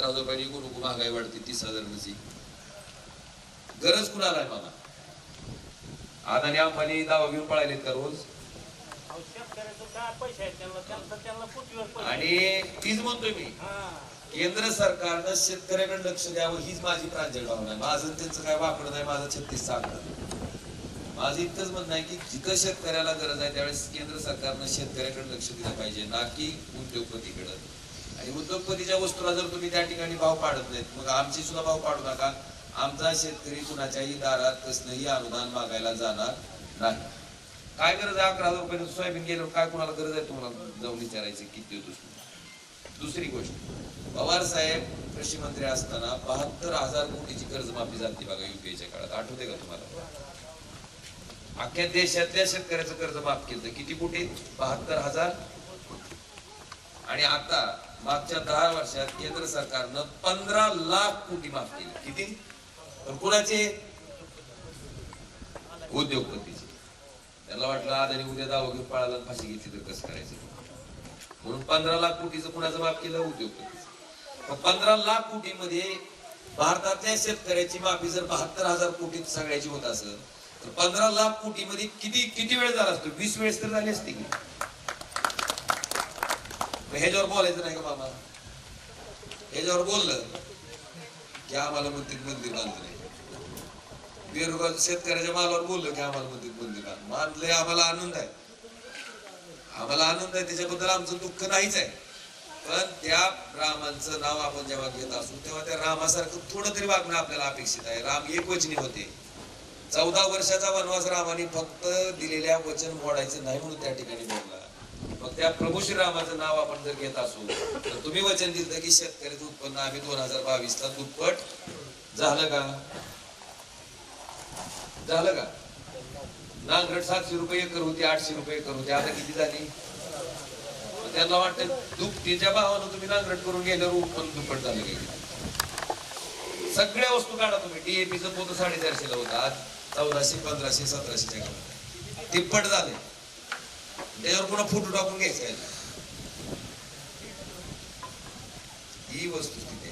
सत्तर हजार रुपयाची महागाई वाढते तीस हजार नची गरज कुणाला आहे मला? अदानी अंबानी दावा घेऊन पळालेत का रोज? आणि तीच म्हणतोय मी केंद्र सरकारनं शेतकऱ्याकडे लक्ष द्यावं हीच माझी प्रांजळ भावना आहे. माझं त्यांचं काय वाकडं नाही माझं छत्तीस आकडा माझं इतकंच म्हणणं आहे की जिथं शेतकऱ्याला गरज आहे त्यावेळेस केंद्र सरकारनं शेतकऱ्याकडे लक्ष दिलं पाहिजे ना की उद्योगपतीकडे. आणि उद्योगपतीच्या वस्तूला जर तुम्ही त्या ठिकाणी भाव पाडत नाहीत मग आमची सुद्धा भाव पाडू नका. आमचा शेतकरी कुणाच्याही दारात कसलंही अनुदान मागायला जाणार नाही. काय गरज आहे अकरा हजार रुपये सोयाबीन गेल्यावर काय कुणाला गरज आहे तुम्हाला? जाऊन विचारायचं किती देतो दुसरी. गोष्ट पवार साहेब कृषी मंत्री असताना बहात्तर हजार कोटीची कर्जमाफी झाली बघा युपीएच्या काळात. आठवते का तुम्हाला? अख्ख्या देशातल्या शेतकऱ्याचं कर्ज माफ केलं किती कोटी? बहात्तर हजार आणि आता मागच्या दहा वर्षात केंद्र सरकारनं पंधरा लाख कोटी माफ केली. किती? पण उद्योगपतीचे. त्याला वाटलं आदानी उद्या दावा घेऊन पळाला फाशी घेतली तर कसं करायचं? म्हणून पंधरा लाख कोटीचं कुणाचं माफ केलं? उद्योगपतीचं. पंधरा लाख कोटीमध्ये भारतातल्या शेतकऱ्याची माफी जर बहात्तर हजार कोटी सगळ्याची होत असेल तर पंधरा लाख कोटी मध्ये किती किती वेळ झाला असतो? वीस वेळेस तर झाली असते की. ह्याच्यावर बोलायचं नाही का मामा ह्याच्यावर बोललं की आम्हाला मंदिर मंदिर बांधलं नाही. बेरोजगार शेतकऱ्याच्या मालावर बोललं की आम्हाला मंदिर मंदिर बांधलं मानलंय आम्हाला आनंद आहे. आम्हाला आनंद आहे त्याच्याबद्दल आमचं दुःख नाहीच आहे. पण त्या रामांचं नाव आपण जेव्हा घेत असू तेव्हा त्या रामासारखं थोडं तरी वागणं आपल्याला अपेक्षित आहे. राम एक वचनी होते. चौदा वर्षाचा वनवास रामाने फक्त दिलेल्या वचन मोडायचं नाही म्हणून त्या ठिकाणी बोलला मग त्या प्रभू श्रीरामाचं नाव आपण जर घेत असू तर तुम्ही वचन दिलं की शेतकऱ्याचं उत्पन्न आम्ही दोन हजार बावीस ला दुप्पट झालं का? झालं का? नांगरट सातशे रुपये एकर होती आठशे रुपये एकर होती. आता किती झाली? मग त्यांना वाटतं दुपटीच्या भावानं तुम्ही नांगरट करून गेल्यावर उत्पन्न दुप्पट झालं काही सगळ्या वस्तू काढा तुम्ही. डीएपीचं पोत साडेचारशेला होतं. आज चौदाशे पंधराशे सतराशेच्या तिप्पट झाले. त्याच्यावर पुन्हा फोटो टाकून घ्यायचा ही वस्तू तिथे.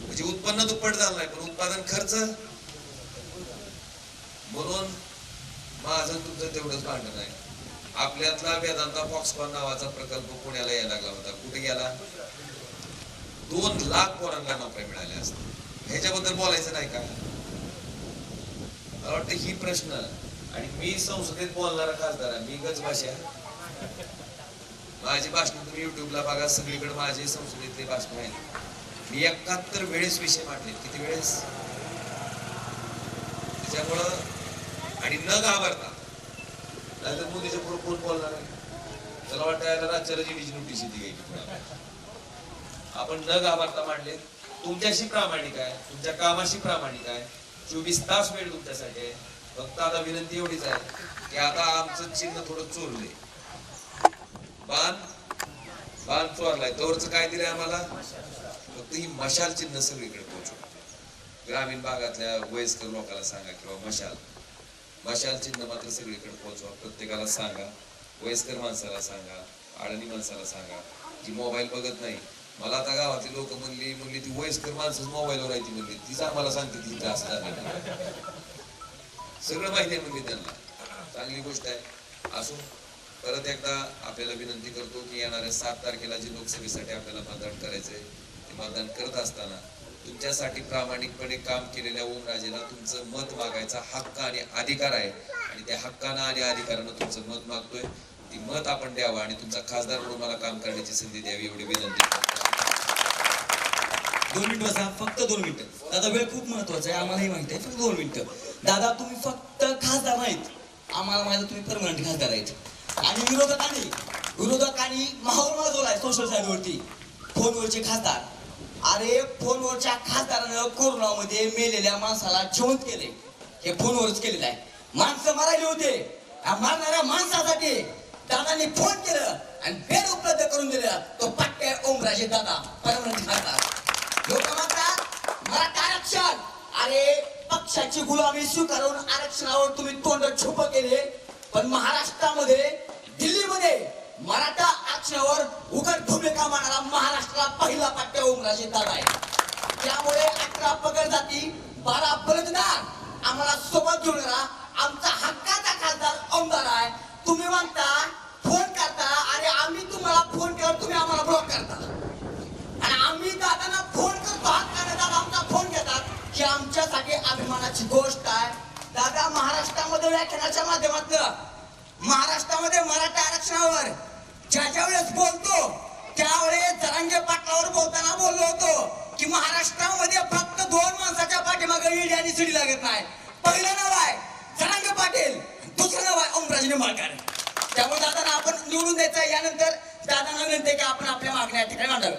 म्हणजे उत्पन्न दुप्पट झालं नाही पण उत्पादन खर्च? म्हणून माझं तुमचं तेवढंच भांडण आहे. आपल्यातला वेदांता फॉक्सकॉन नावाचा प्रकल्प पुण्याला यायला लागला होता. कुठे गेला? दोन लाख पोरांना नोकऱ्या मिळाल्या असतात ह्याच्याबद्दल बोलायचं नाही का? मला वाटतं ही प्रश्न आणि मी संसदेत बोलणारा खासदार आहे. मी गज भाषा माझी भाषण तुम्ही युट्यूबला बघा सगळीकडे माझे संसदेतले भाषण आहेत. मी एकाहत्तर वेळेस विषय मांडले. किती वेळेस? त्याच्यामुळं आणि न घाबरता. नाहीतर मोदीच्या पुढे कोण बोलणार आहे? त्याला वाटतं याला राज्याला जीडीची नोटीस येते घ्यायची आपण न घाबरता मांडले. तुमच्याशी प्रामाणिक आहे. तुमच्या कामाशी प्रामाणिक आहे. चोवीस तास वेळ तुमच्यासाठी आहे. फक्त आता विनंती एवढीच आहे की आता आमचं चिन्ह थोडं चोरले बाण बाण चोरलाय तोवरच काय दिलंय आम्हाला? फक्त ही मशाल चिन्ह सगळीकडे पोहोचवा ग्रामीण भागातल्या वयस्कर लोकांना सांगा किंवा मशाल. मशाल चिन्ह मात्र सगळीकडे पोहोचवा. प्रत्येकाला सांगा. वयस्कर माणसाला सांगा. आळणी माणसाला सांगा. जी मोबाईल बघत नाही. मला आता गावातली लोक म्हणली म्हणली ती वयस्कर माणसं मोबाईलवर आहे ती म्हणली. तीच आम्हाला सांगते ती इथं असं झालं सगळं माहिती आहे म्हणली त्यांना. चांगली गोष्ट आहे. असून परत एकदा आपल्याला विनंती करतो की येणाऱ्या सात तारखेला जे लोकसभेसाठी आपल्याला मतदान करायचंय ते मतदान करत असताना तुमच्यासाठी प्रामाणिकपणे काम केलेल्या ओमराजेला तुमचं मत मागायचा हक्क आणि अधिकार आहे. आणि त्या हक्कानं आणि अधिकारानं तुमचं मत मागतोय. ती मत आपण द्यावं आणि तुमचा खासदार म्हणून मला काम करण्याची संधी द्यावी एवढी विनंती दोन मिनिट बसा फक्त दोन मिनिटं. दादा वेळ खूप महत्त्वाचा आहे. आम्हालाही माहिती आहे. फक्त दोन मिनिटं. दादा तुम्ही फक्त खासदार नाहीत. आम्हाला माहिती तुम्ही परमनंट खासदार आहेत. आणि विरोधकांनी विरोधकांनी माहोल माजवलाय सोशल साईडवरती फोनवरचे खासदार. अरे फोनवरच्या खासदारानं कोरोनामध्ये मेलेल्या माणसाला जिवंत केले हे फोनवरच केलेलं आहे. माणसं मारायले होते. या मारणाऱ्या माणसासाठी दादांनी फोन केलं आणि बेड उपलब्ध करून दिलं. तो पट्टे ओमराजे दादा परमनंट खासदार लोक म्हणतात मराठा आरक्षण. अरे पक्षाची गुलामी स्वीकारून आरक्षणावर तुम्ही तोंड छोप केले. पण महाराष्ट्रामध्ये मराठा आक्षावर उघड भूमिका मांडणारा महाराष्ट्राला पहिला पाट्या उमराजे दादा आहे. त्यामुळे अकरा पकड जाती बारा बलजदार आम्हाला सोबत घेऊन राहा आमचा हक्काचा खासदार आमदार आहे. तुम्ही म्हणता फोन करता आणि आम्ही तुम्हाला फोन केला तुम्ही आम्हाला ब्लॉक करता. आणि आम्ही दादांना फोन करतो हक्काने दादा आमचा फोन घेतात. ही आमच्यासाठी अभिमानाची गोष्ट आहे. दादा महाराष्ट्रामध्ये व्याख्यानाच्या माध्यमातून महाराष्ट्रामध्ये मराठा आरक्षणावर ज्या ज्या वेळेस बोलतो त्यावेळेस जरांगे पाटलावर बोलताना बोललो होतो की महाराष्ट्रामध्ये फक्त दोन माणसाच्या पाठीमागे ईडी आणि सिडी लागत नाही. पहिलं नाव आहे जरांगे पाटील दुसरं नाव आहे ओमराजे निंबाळकर. त्यामुळे दादांना आपण निवडून द्यायचं यानंतर दादांना विनंती की आपण आपल्या मागण्या ठिकाणी मांडाव्या